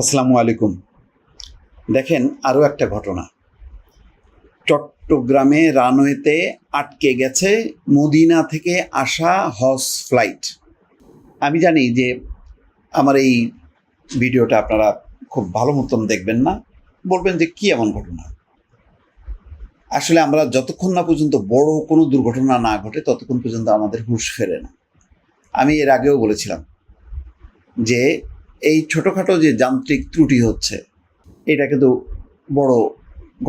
আসসালামু আলাইকুম। দেখেন আরও একটা ঘটনা। চট্টগ্রামে রানওয়েতে আটকে গেছে মদিনা থেকে আসা হজ ফ্লাইট। আমি জানি যে আমার এই ভিডিওটা আপনারা খুব ভালো মতন দেখবেন না। বলবেন যে কি এমন ঘটনা? আসলে আমরা যতক্ষণ না পর্যন্ত বড় কোনো দুর্ঘটনা না ঘটে, ততক্ষণ পর্যন্ত আমাদের হুঁশ ফেরে না। আমি এর আগেও বলেছিলাম যে এই ছোটোখাটো যে যান্ত্রিক ত্রুটি হচ্ছে, এটা কিন্তু বড়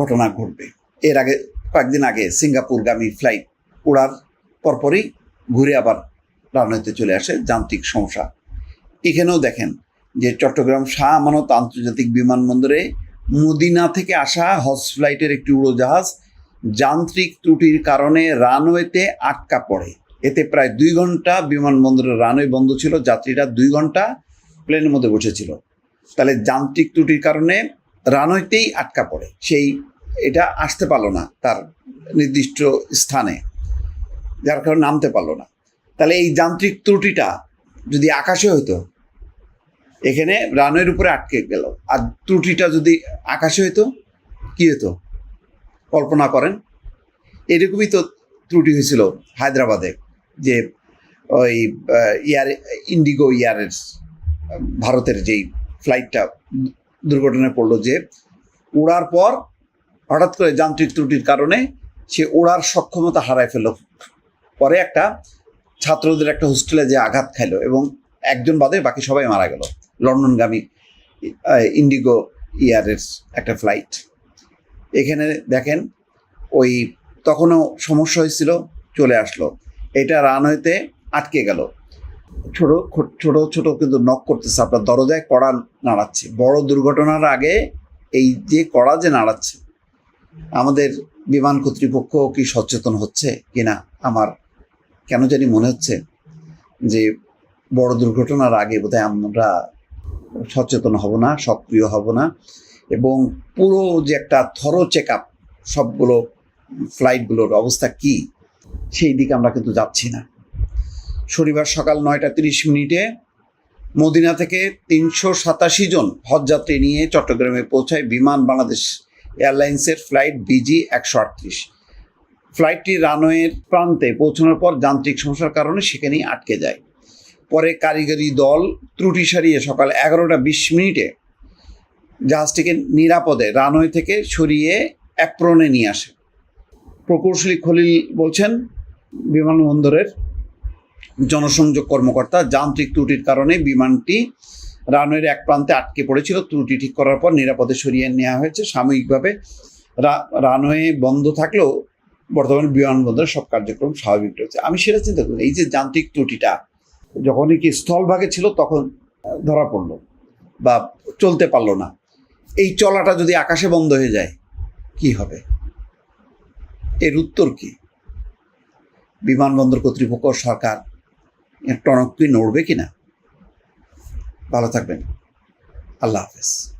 ঘটনা ঘটবে। এর আগে, কয়েকদিন আগে সিঙ্গাপুরগামী ফ্লাইট ওড়ার পরপরই ঘুরে আবার রানওয়েতে চলে আসে যান্ত্রিক সমস্যা। এখানেও দেখেন যে চট্টগ্রাম শাহ আমানত আন্তর্জাতিক বিমানবন্দরে মদিনা থেকে আসা হজ ফ্লাইটের একটি উড়োজাহাজ যান্ত্রিক ত্রুটির কারণে রানওয়েতে আটকা পড়ে। এতে প্রায় দুই ঘণ্টা বিমানবন্দরের রানওয়ে বন্ধ ছিল, যাত্রীরা দুই ঘণ্টা প্লেনের মধ্যে বসেছিল। তাহলে যান্ত্রিক ত্রুটির কারণে রানওয়েতেই আটকা পড়ে। সেই এটা আসতে পারল না তার নির্দিষ্ট স্থানে, যার কারণে নামতে পারল না। তাহলে এই যান্ত্রিক ত্রুটিটা যদি আকাশে হইতো, এখানে রানওয়ের উপরে আটকে গেল। আর ত্রুটিটা যদি আকাশে হইতো, কী হতো কল্পনা করেন, এরকমই তো ত্রুটি হয়েছিল হায়দ্রাবাদে, যে ওই ইয়ার ইন্ডিগো ইয়ারের ভারতের যেই ফ্লাইটটা দুর্ঘটনায় পড়ল যে ওড়ার পর হঠাৎ করে যান্ত্রিক ত্রুটির কারণে সে ওড়ার সক্ষমতা হারায় ফেলল। পরে একটা ছাত্রদের একটা হোস্টেলে যে আঘাত খাইলো এবং একজন বাদে বাকি সবাই মারা গেল। লন্ডনগামী ইন্ডিগো ইয়ারের একটা ফ্লাইট এখানে দেখেন ওই তখনও সমস্যা হয়েছিল, চলে আসলো। এটা রানওয়েতে আটকে গেল। ছোট ছোট ছোট কিন্তু নক করতেছে আপনার দরজায় কড়া নাড়াচ্ছে। বড় দুর্ঘটনার আগে এই যে কড়া যে নাড়াচ্ছে, আমাদের বিমান কর্তৃপক্ষ কি সচেতন হচ্ছে কিনা আমার কেন জানি মনে হচ্ছে যে বড় দুর্ঘটনার আগে বোধহয় আমরা সচেতন হব না, সক্রিয় হব না এবং পুরো যে একটা থরো চেক আপ সবগুলো ফ্লাইটগুলোর অবস্থা কি, সেই দিকে আমরা কিন্তু যাচ্ছি না। শনিবার সকাল নয়টা তিরিশ মিনিটে মদিনা থেকে তিনশো সাতাশি জন হজযাত্রী নিয়ে চট্টগ্রামে পৌঁছায় বিমান বাংলাদেশ এয়ারলাইন্সের ফ্লাইট বিজি একশো আটত্রিশ। ফ্লাইটটি রানওয়ের প্রান্তে পৌঁছানোর পর যান্ত্রিক সমস্যার কারণে সেখানেই আটকে যায়। পরে কারিগরি দল ত্রুটি সারিয়ে সকাল এগারোটা বিশ মিনিটে জাহাজটিকে নিরাপদে রানওয়ে থেকে সরিয়ে অ্যাপ্রনে নিয়ে আসে। প্রকৌশলী খলিল বলছেন, বিমানবন্দরের জনসংযোগ কর্মকর্তা যান্ত্রিক ত্রুটির কারণে বিমানটি রানওয়ের এক প্রান্তে আটকে পড়েছিল। ত্রুটি ঠিক করার পর নিরাপদে সরিয়ে নেওয়া হয়েছে। সাময়িকভাবে রানওয়ে বন্ধ থাকলেও বর্তমানে বিমানবন্দরের সব কার্যক্রম স্বাভাবিক রয়েছে। আমি সেটা চিন্তা করি, এই যে যান্ত্রিক ত্রুটিটা, যখনই কি স্থলভাগে ছিল তখন ধরা পড়ল বা চলতে পারল না। এই চলাটা যদি আকাশে বন্ধ হয়ে যায়, কি হবে? এর উত্তর কি? বিমানবন্দর কর্তৃপক্ষ সরকার টনক কি নড়বে কিনা? ভালো থাকবেন। আল্লাহ হাফেজ।